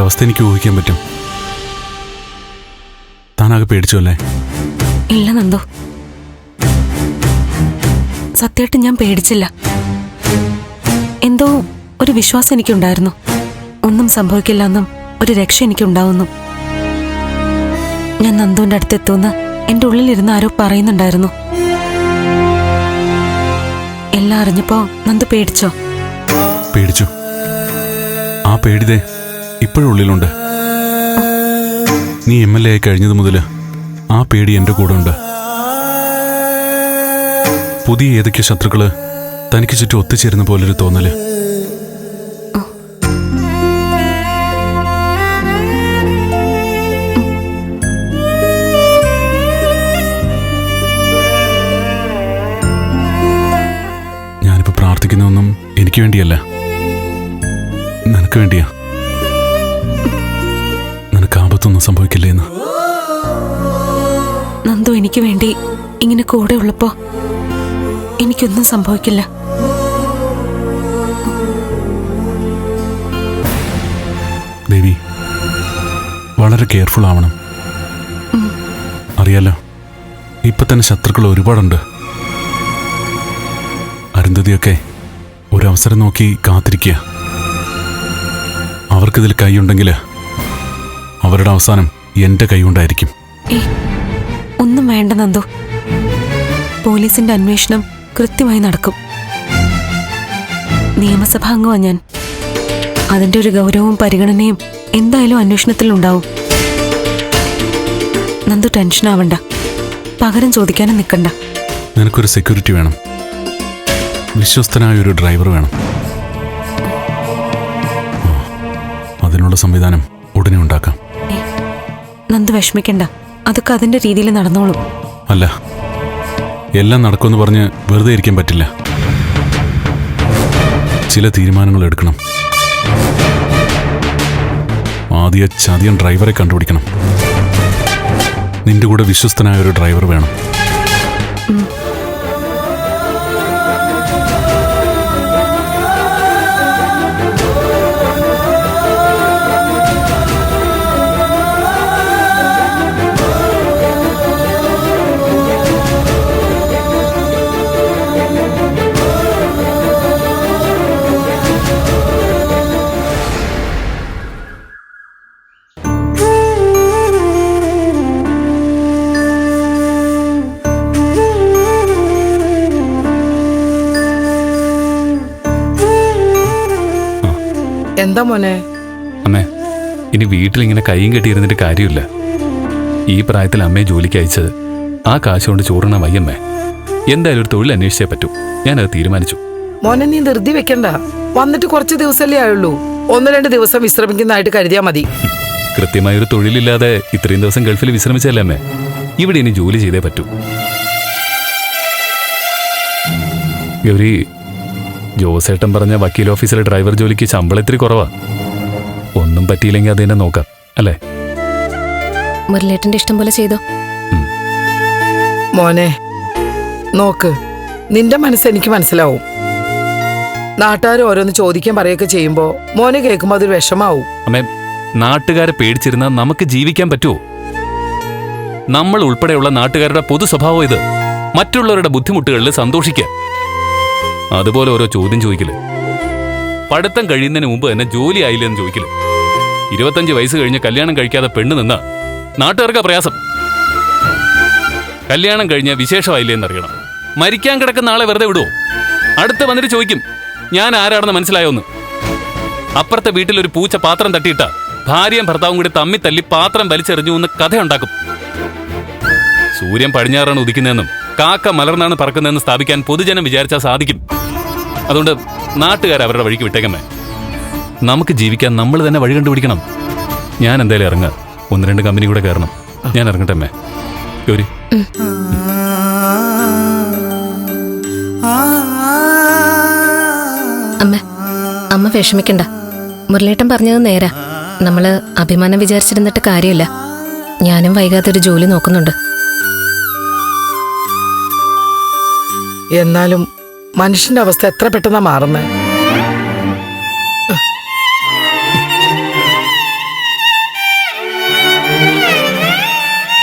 അവസ്ഥ എനിക്ക് ഊഹിക്കാൻ പറ്റും. താനാകെ പേടിച്ചു അല്ലേ? ഇല്ല നന്ദോ. സത്യമായിട്ട് ഞാൻ പേടിച്ചില്ല. എന്തോ ഒരു വിശ്വാസം എനിക്കുണ്ടായിരുന്നു. ഒന്നും സംഭവിക്കില്ല എന്നും ഒരു രക്ഷ എനിക്കുണ്ടാവുന്നു. ഞാൻ നന്ദുവിന്റെ അടുത്തെത്തുമെന്ന് എന്റെ ഉള്ളിലിരുന്ന് ആരോ പറയുന്നുണ്ടായിരുന്നു. എല്ലാം അറിഞ്ഞപ്പോ നന്ദു പേടിച്ചോ? പേടിച്ചു. ആ പേടിതേ. ഇപ്പോഴും ഉള്ളിലുണ്ട് നീ എം എൽ എ ആയി കഴിഞ്ഞത് മുതൽ ആ പേടി എന്റെ കൂടെ ഉണ്ട്. പുതിയ ഏതൊക്കെ ശത്രുക്കൾ തനിക്ക് ചുറ്റും ഒത്തുചേരുന്ന പോലൊരു തോന്നൽ. ഞാനിപ്പോ പ്രാർത്ഥിക്കുന്നതൊന്നും എനിക്ക് വേണ്ടിയല്ല. നിനക്ക് വേണ്ടിയാ? ആപത്തൊന്നും സംഭവിക്കില്ലേ എന്ന് നന്ദു എനിക്ക് വേണ്ടി ഇങ്ങനെ കൂടെ ഉള്ളപ്പോ എനിക്കൊന്നും സംഭവിക്കില്ല. ദേവി വളരെ കെയർഫുൾ ആവണം. അറിയാലോ ഇപ്പൊ തന്നെ ശത്രുക്കൾ ഒരുപാടുണ്ട്. അരുന്ധതിയൊക്കെ ഒരവസരം നോക്കി കാത്തിരിക്കുക. അവർക്കിതിൽ കൈയുണ്ടെങ്കിൽ അവരുടെ അവസാനം എന്റെ കൈയുണ്ടായിരിക്കും. ഒന്നും വേണ്ട നന്ദു. പോലീസിന്റെ അന്വേഷണം കൃത്യമായി നടക്കും. നിയമസഭാംഗമാ ഞാൻ. അതിന്റെ ഒരു ഗൗരവവും പരിഗണനയും എന്തായാലും അന്വേഷണത്തിൽ ഉണ്ടാവും നന്ദു ടെൻഷൻ ആവണ്ട. പകരം ചോദിക്കാനും നിൽക്കണ്ട നിനക്കൊരു സെക്യൂരിറ്റി വേണം. വിശ്വസ്തനായ ഒരു ഡ്രൈവർ വേണം. അതിനുള്ള സംവിധാനം ഉടനെ ഉണ്ടാക്കാം. നന്ദു വിഷമിക്കണ്ട. അതൊക്കെ അതിന്റെ രീതിയിൽ നടന്നോളും. അല്ല എല്ലാം നടക്കുമെന്ന് പറഞ്ഞ് വെറുതെ ഇരിക്കാൻ പറ്റില്ല. ചില തീരുമാനങ്ങൾ എടുക്കണം. ആദ്യ ചതിയൻ ഡ്രൈവറെ കണ്ടുപിടിക്കണം. നിന്റെ കൂടെ വിശ്വസ്തനായ ഒരു ഡ്രൈവർ വേണം. എന്താ മോനെ? അമ്മേ ഇനി വീട്ടിൽ ഇങ്ങനെ കൈയും കെട്ടിയിരുന്നിട്ട് കാര്യമില്ല. ഈ പ്രായത്തിൽ അമ്മയെ ജോലിക്ക് അയച്ചത് ആ കാശ് കൊണ്ട് ചോറിണ വയ്യമ്മേ. എന്തായാലും ഒരു തൊഴിൽ അന്വേഷിച്ചേ പറ്റൂ. ഞാൻ അത് തീരുമാനിച്ചു. മോനെ നീ ധൃതി വെക്കണ്ട. വന്നിട്ട് കുറച്ച് ദിവസമല്ലേ ആയുള്ളൂ. ഒന്ന് രണ്ട് ദിവസം വിശ്രമിക്കുന്നതായിട്ട് കരുതിയാ മതി. കൃത്യമായ ഒരു തൊഴിലില്ലാതെ ഇത്രയും ദിവസം ഗൾഫിൽ വിശ്രമിച്ചല്ലേ അമ്മേ? ഇവിടെ ഇനി ജോലി ചെയ്തേ പറ്റൂ. ഗൗരി ജോസേട്ടൻ പറഞ്ഞ വക്കീൽ ഓഫീസിലെ ഡ്രൈവർ ജോലിക്ക് ശമ്പളം ഇത്തിരി കുറവാ. ഒന്നും പറ്റിയില്ലെങ്കിൽ അത് തന്നെ നോക്കാം അല്ലേ? മുരളേട്ടന്റെ ഇഷ്ടം പോലെ ചെയ്തോ? മോനെ നോക്ക് നിന്റെ മനസ്സ് എനിക്ക് മനസ്സിലാവും. നാട്ടുകാർ ഓരോന്ന് ചോദിക്കാൻ പറയൊക്കെ ചെയ്യുമ്പോ മോനെ കേൾക്കുമ്പോ അതൊരു വിഷമാവും. അമ്മേ നാട്ടുകാരെ പേടിച്ചിരുന്ന നമുക്ക് ജീവിക്കാൻ പറ്റുമോ നമ്മൾ ഉൾപ്പെടെയുള്ള നാട്ടുകാരുടെ പൊതു സ്വഭാവം ഇത്. മറ്റുള്ളവരുടെ ബുദ്ധിമുട്ടുകളിൽ സന്തോഷിക്കുക അതുപോലെ ഓരോ ചോദ്യം ചോദിക്കൽ. പഠിത്തം കഴിയുന്നതിന് മുമ്പ് തന്നെ ജോലി ആയില്ലെന്ന് ചോദിക്കൽ. ഇരുപത്തഞ്ച് വയസ്സ് കഴിഞ്ഞ് കല്യാണം കഴിക്കാതെ പെണ്ണ് നിന്ന നാട്ടുകാർക്ക് പ്രയാസം. കല്യാണം കഴിഞ്ഞ വിശേഷമായില്ലേ എന്നറിയണം. മരിക്കാൻ കിടക്കുന്ന ആളെ വെറുതെ വിടുവോ? അടുത്ത് വന്നിട്ട് ചോദിക്കും ഞാൻ ആരാണെന്ന് മനസ്സിലായോന്ന്? അപ്പുറത്തെ വീട്ടിൽ ഒരു പൂച്ച പാത്രം തട്ടിയിട്ട ഭാര്യയും ഭർത്താവും കൂടി തമ്മി തല്ലി പാത്രം വലിച്ചെറിഞ്ഞു എന്ന് കഥയുണ്ടാക്കും. സൂര്യൻ പടിഞ്ഞാറാണ് ഉദിക്കുന്നതെന്നും കാക്ക മലർന്നാണ് പറക്കുന്നതെന്ന് സ്ഥാപിക്കാൻ പൊതുജനം വിചാരിച്ചാൽ സാധിക്കും. അതുകൊണ്ട് നാട്ടുകാർ അവരുടെ വഴിക്ക് വിട്ടേക്കമ്മേ. നമുക്ക് ജീവിക്കാൻ നമ്മൾ തന്നെ വഴി കണ്ടുപിടിക്കണം. ഞാൻ എന്തായാലും ഇറങ്ങാം. ഒന്ന് രണ്ട് കമ്പനി കൂടെ കയറണം. ഞാൻ ഇറങ്ങട്ടെ അമ്മേ ഗൗരി. അമ്മ അമ്മ വിഷമിക്കണ്ട. മുരളേട്ടൻ പറഞ്ഞത് നേരാ. നമ്മൾ അഭിമാനം വിചാരിച്ചിരുന്നിട്ട് കാര്യമില്ല. ഞാനും വൈകാതെ ഒരു ജോലി നോക്കുന്നുണ്ട്. എന്നാലും മനുഷ്യന്റെ അവസ്ഥ എത്ര പെട്ടെന്നാ മാറുന്നത്